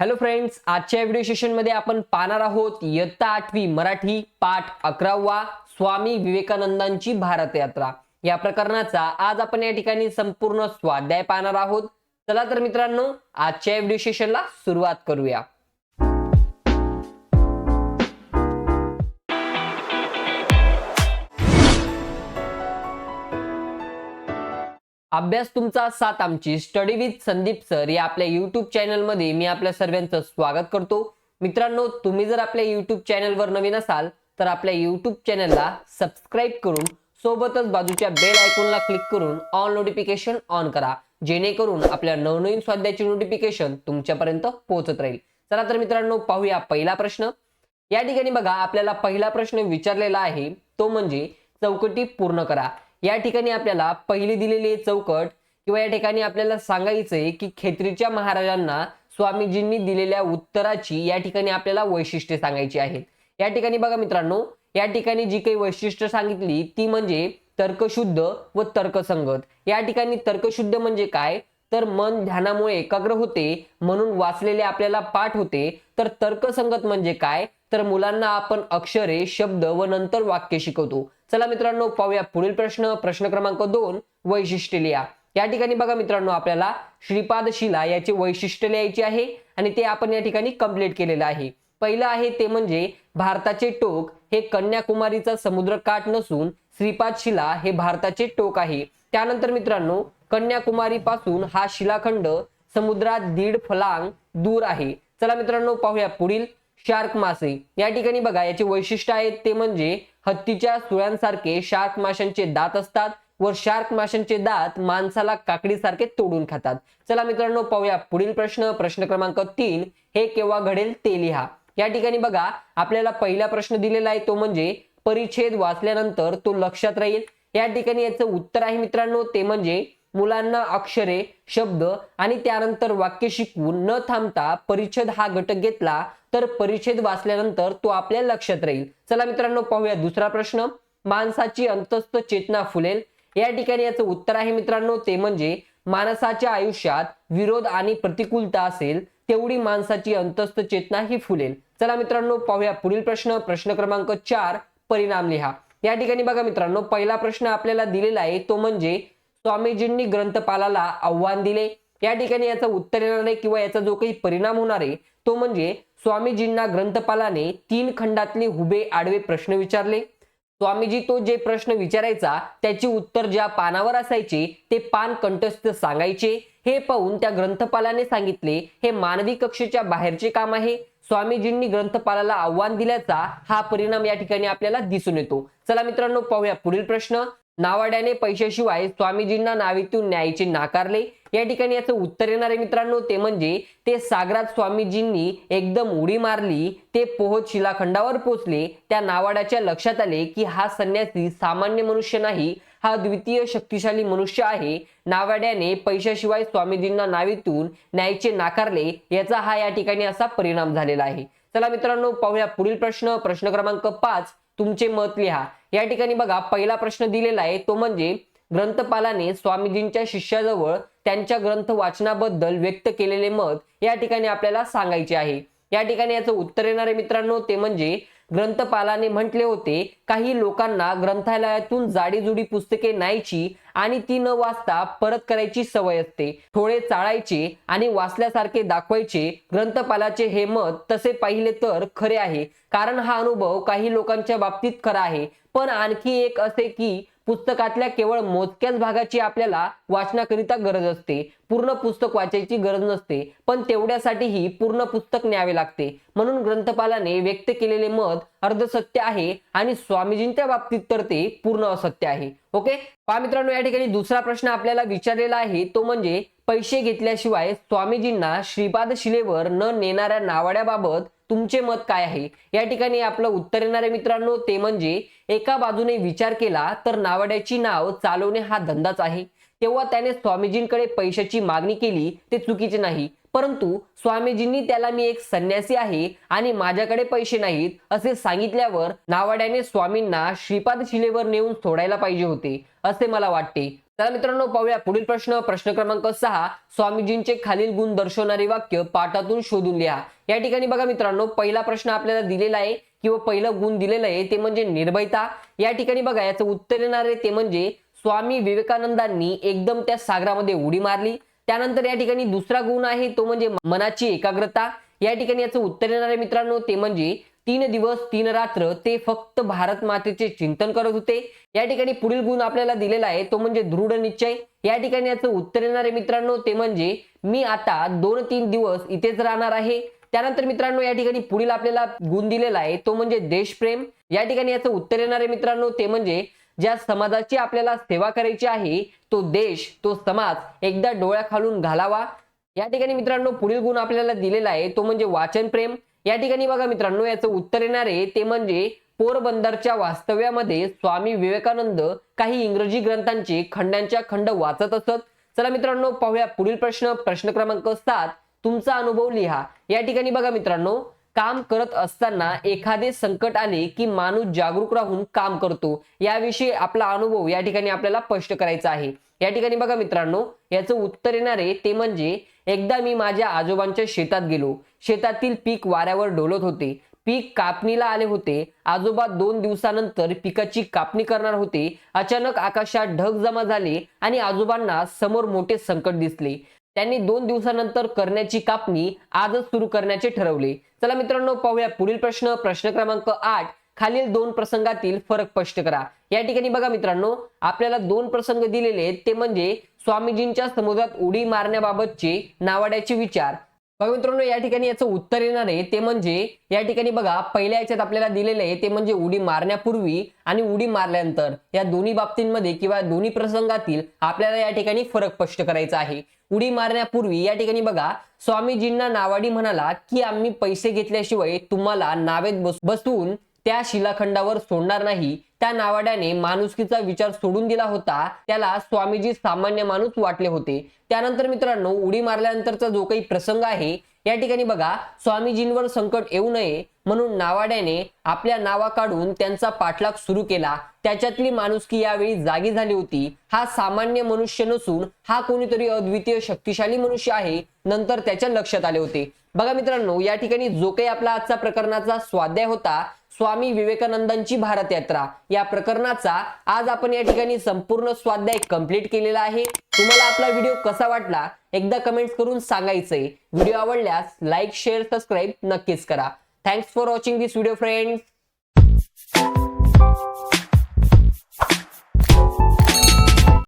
Hello friends आजच्या video सेशनमध्ये आपण पाहणार आहोत इयत्ता आठवी मराठी पाठ अकरावा स्वामी विवेकानंदांची भारत यात्रा या प्रकरणाचा आज आपण या ठिकाणी संपूर्ण स्वाध्याय पाहणार आहोत. चला तर मित्रांनो आजच्या व्हिडिओ सेशनला सुरुवात करूया. अभ्यास तुमचा साथ आमची. स्टडी विथ संदीप सर या आपल्या युट्यूब चॅनलमध्ये मी आपल्या सर्वांचं स्वागत करतो. मित्रांनो तुम्ही जर आपल्या युट्यूब चॅनलवर नवीन असाल तर आपल्या युट्यूब चॅनलला सबस्क्राईब करून सोबतच बाजूच्या बेल आयकॉनला क्लिक करून ऑल नोटिफिकेशन ऑन करा. जेणेकरून आपल्या नवनवीन स्वाध्यायाची नोटिफिकेशन तुमच्यापर्यंत पोहोचत राहील. चला तर मित्रांनो पाहूया पहिला प्रश्न. या ठिकाणी बघा आपल्याला पहिला प्रश्न विचारलेला आहे. तो म्हणजे चौकटी पूर्ण करा. या ठिकाणी आपल्याला पहिली दिलेली चौकट किंवा या ठिकाणी आपल्याला सांगायचंय की खेत्रीच्या महाराजांना स्वामीजींनी दिलेल्या उत्तराची या ठिकाणी आपल्याला वैशिष्ट्ये सांगायची आहेत. या ठिकाणी बघा मित्रांनो या ठिकाणी जी काही वैशिष्ट्य सांगितली ती म्हणजे तर्कशुद्ध व तर्कसंगत. या ठिकाणी तर्कशुद्ध म्हणजे काय? तर मन ध्यानामुळे एकाग्र होते म्हणून वाचलेले आपल्याला पाठ होते. तर तर्कसंगत म्हणजे काय? तर मुलांना आपण अक्षरे शब्द व नंतर वाक्य शिकवतो. चला मित्रांनो पाहूया पुढील प्रश्न. प्रश्न क्रमांक दोन वैशिष्ट्य लिहा. या ठिकाणी बघा मित्रांनो आपल्याला श्रीपाद शिला याचे वैशिष्ट्य लिहायचे आहे आणि ते आपण या ठिकाणी कंप्लीट केलेलं आहे. पहिलं आहे ते म्हणजे भारताचे टोक हे कन्याकुमारीचा समुद्र काठ नसून श्रीपाद शिला हे भारताचे टोक आहे. त्यानंतर मित्रांनो कन्याकुमारी पासून हा शिलाखंड समुद्रात दीड फलांग दूर आहे. चला मित्रांनो पाहूया पुढील. शार्क मासे. या ठिकाणी बघा याचे वैशिष्ट्य आहेत ते म्हणजे हत्तीच्या सुळ्यांसारखे शार्क माशांचे दात असतात व शार्क माशांचे दात माणसाला काकडीसारखे तोडून खातात. चला मित्रांनो पाहूया पुढील प्रश्न. प्रश्न क्रमांक तीन हे केव्हा घडेल ते लिहा. या ठिकाणी बघा आपल्याला पहिला प्रश्न दिलेला आहे तो म्हणजे परिच्छेद वाचल्यानंतर तो लक्षात राहील. या ठिकाणी याचं उत्तर आहे मित्रांनो ते म्हणजे मुलांना अक्षरे शब्द आणि त्यानंतर वाक्य शिकवून न थांबता परिच्छेद हा घटक घेतला तर परिच्छेद वाचल्यानंतर तो आपल्या लक्षात राहील. चला मित्रांनो पाहूया दुसरा प्रश्न. माणसाची अंतस्थ चेतना फुलेल. या ठिकाणी याचं उत्तर आहे मित्रांनो ते म्हणजे माणसाच्या आयुष्यात विरोध आणि प्रतिकूलता असेल तेवढी माणसाची अंतस्थ चेतना ही फुलेल. चला मित्रांनो पाहूया पुढील प्रश्न. प्रश्न क्रमांक चार परिणाम लिहा. या ठिकाणी बघा मित्रांनो पहिला प्रश्न आपल्याला दिलेला आहे तो म्हणजे स्वामीजींनी ग्रंथपालाला आव्हान दिले. या ठिकाणी याचं उत्तर येणार आहे किंवा याचा जो काही परिणाम होणार आहे तो म्हणजे स्वामीजींना ग्रंथपालाने तीन खंडातले हुबे आडवे प्रश्न विचारले. स्वामीजी तो जे प्रश्न विचारायचा त्याची उत्तर ज्या पानावर असायचे ते पान कंठस्थ सांगायचे. हे पाहून त्या ग्रंथपालाने सांगितले हे मानवी कक्षेच्या बाहेरचे काम आहे. स्वामीजींनी ग्रंथपालाला आव्हान दिल्याचा हा परिणाम या ठिकाणी आपल्याला दिसून येतो. चला मित्रांनो पाहूया पुढील प्रश्न. नावाड्याने पैशाशिवाय स्वामीजींना नावीतून न्यायचे नाकारले या ठिकाणी याचं उत्तर येणार आहे मित्रांनो ते म्हणजे ते सागरात स्वामीजींनी एकदम उडी मारली ते पोहत शिलाखंडावर पोचले. त्या नावाड्याच्या लक्षात आले की हा संन्यासी सामान्य मनुष्य नाही हा द्वितीय शक्तिशाली मनुष्य आहे. नावाड्याने पैशाशिवाय स्वामीजींना नावीतून न्यायचे नाकारले याचा हा या ठिकाणी असा परिणाम झालेला आहे. चला मित्रांनो पाहूया पुढील प्रश्न. प्रश्न क्रमांक पाच तुमचे मत लिहा. या ठिकाणी बघा पहिला प्रश्न दिलेला आहे तो म्हणजे ग्रंथपालाने स्वामीजींच्या शिष्याजवळ त्यांच्या ग्रंथ वाचनाबद्दल व्यक्त केलेले मत या ठिकाणी आपल्याला सांगायचे आहे. या ठिकाणी याचं उत्तर येणारे मित्रांनो ते म्हणजे ग्रंथपालाने म्हटले होते काही लोकांना ग्रंथालयातून जाडीजुडी पुस्तके न्यायची आणि ती न वाचता परत करायची सवय असते. थोडे चाळायचे आणि वाचल्यासारखे दाखवायचे. ग्रंथपालाचे हे मत तसे पाहिले तर खरे आहे. कारण हा अनुभव काही लोकांच्या बाबतीत खरा आहे. पण आणखी एक असे की पुस्तकातल्या केवळ मोजक्याच भागाची आपल्याला वाचनाकरिता गरज असते. पूर्ण पुस्तक वाचायची गरज नसते पण तेवढ्यासाठीही पूर्ण पुस्तक न्यावे लागते. म्हणून ग्रंथपालाने व्यक्त केलेले मत अर्धसत्य आहे आणि स्वामीजींच्या बाबतीत तर ते पूर्ण असत्य आहे. ओके? पहा मित्रांनो या ठिकाणी दुसरा प्रश्न आपल्याला विचारलेला आहे. तो म्हणजे पैसे घेतल्याशिवाय स्वामीजींना श्रीपाद शिलेवर न नेणाऱ्या नावाड्याबाबत तुमचे मत काय आहे? या ठिकाणी आपलं उत्तर येणारे मित्रांनो ते म्हणजे एका बाजूने विचार केला तर नावाड्याची नाव चालवणे हा धंदाच आहे. तेव्हा त्याने स्वामीजींकडे पैशाची मागणी केली ते चुकीचे नाही. परंतु स्वामीजींनी त्याला मी एक संन्यासी आहे आणि माझ्याकडे पैसे नाहीत असे सांगितल्यावर नावाड्याने स्वामींना श्रीपाद शिलेवर नेऊन सोडायला पाहिजे होते असे मला वाटते. चला मित्रांनो पाहूया. पुढील प्रश्न प्रश्न क्रमांक सहा. स्वामीजींचे खालील गुण दर्शवणारे वाक्य पाठातून शोधून लिहा. या ठिकाणी बघा मित्रांनो पहिला प्रश्न आपल्याला दिलेला आहे किंवा पहिलं गुण दिलेलं आहे ते म्हणजे निर्भयता. या ठिकाणी बघा याचं उत्तर येणार आहे ते म्हणजे स्वामी विवेकानंदांनी एकदम त्या सागरामध्ये उडी मारली. त्यानंतर या ठिकाणी दुसरा गुण आहे तो म्हणजे मनाची एकाग्रता. या ठिकाणी याचं उत्तर येणार आहे मित्रांनो ते म्हणजे तीन दिवस तीन रात्र ते फक्त भारत मातेचे चिंतन करत होते. या ठिकाणी पुढील गुण आपल्याला दिलेला आहे तो म्हणजे दृढ निश्चय. या ठिकाणी याचं उत्तर येणार आहे मित्रांनो ते म्हणजे मी आता दोन तीन दिवस इथेच राहणार आहे. त्यानंतर मित्रांनो या ठिकाणी पुढील आपल्याला गुण दिलेला आहे तो म्हणजे देशप्रेम. या ठिकाणी याचं उत्तर येणार आहे मित्रांनो ते म्हणजे ज्या समाजाची आपल्याला सेवा करायची आहे तो देश तो समाज एकदा डोळ्याखालून घालावा. या ठिकाणी मित्रांनो पुढील गुण आपल्याला दिलेला आहे तो म्हणजे वाचन प्रेम या ठिकाणी बघा मित्रांनो याचं उत्तर येणार आहे ते म्हणजे पोरबंदरच्या वास्तव्यामध्ये स्वामी विवेकानंद काही इंग्रजी ग्रंथांचे खंडांच्या खंड वाचत असत. चला मित्रांनो पाहूया पुढील प्रश्न. प्रश्न क्रमांक सात तुमचा अनुभव लिहा. या ठिकाणी बघा मित्रांनो काम करत असताना एखादे संकट आले की माणूस जागरूक राहून काम करतो. याविषयी आपला अनुभव या ठिकाणी आपल्याला स्पष्ट करायचा आहे. या ठिकाणी बघा मित्रांनो याचं उत्तर येणार आहे ते म्हणजे एकदा मी माझ्या आजोबांच्या शेतात गेलो. शेतातील पीक वाऱ्यावर डोलत होते. पीक कापणीला आले होते. आजोबा दोन दिवसानंतर पिकाची कापणी करणार होते. अचानक आकाशात ढग जमा झाले आणि आजोबांना समोर मोठे संकट दिसले. त्यांनी दोन दिवसानंतर करण्याची कापणी आजच सुरू करण्याचे ठरवले. चला मित्रांनो पाहूया पुढील प्रश्न. प्रश्न क्रमांक आठ खालील दोन प्रसंगातील फरक स्पष्ट करा. या ठिकाणी बघा मित्रांनो आपल्याला दोन प्रसंग दिलेले आहेत. ते म्हणजे स्वामीजींच्या समुद्रात उडी मारण्याबाबतचे नावाड्याचे विचार. बघा मित्रांनो या ठिकाणी याचं उत्तर येणार आहे. ते म्हणजे या ठिकाणी बघा पहिल्या याच्यात आपल्याला दिलेलं आहे. ते म्हणजे उडी मारण्यापूर्वी आणि उडी मारल्यानंतर या दोन्ही बाबतींमध्ये किंवा दोन्ही प्रसंगातील आपल्याला या ठिकाणी फरक स्पष्ट करायचा आहे. उडी मारण्यापूर्वी या ठिकाणी बघा स्वामीजींना नावाडी म्हणाला की आम्ही पैसे घेतल्याशिवाय तुम्हाला नावेत बस बसवून त्या शिलाखंडावर सोडणार नाही. त्या नावाड्याने माणुसकीचा विचार सोडून दिला होता. त्याला स्वामीजी सामान्य माणूस वाटले होते. त्यानंतर मित्रांनो उडी मारल्यानंतरचा जो काही प्रसंग आहे या ठिकाणी बघा स्वामीजींवर संकट येऊ नये म्हणून नावाड्याने आपल्या नावा काढून त्यांचा पाठलाग सुरू केला. त्याच्यातली माणुसकी यावेळी जागी झाली होती. हा सामान्य मनुष्य नसून हा कोणीतरी अद्वितीय शक्तिशाली मनुष्य आहे नंतर त्याच्या लक्षात आले होते. बघा मित्रांनो या ठिकाणी जो काही आपला आजचा प्रकरणाचा स्वाध्याय होता स्वामी विवेकानंदांची भारत यात्रा या प्रकरणाचा आज आपण या ठिकाणी संपूर्ण स्वाध्याय कंप्लीट केलेला आहे. तुम्हाला आपला व्हिडिओ कसा वाटला? एकदा कमेंट्स करून सांगायचंय. व्हिडिओ आवडल्यास लाईक शेअर सबस्क्राईब नक्कीच करा. Thanks for watching this video friends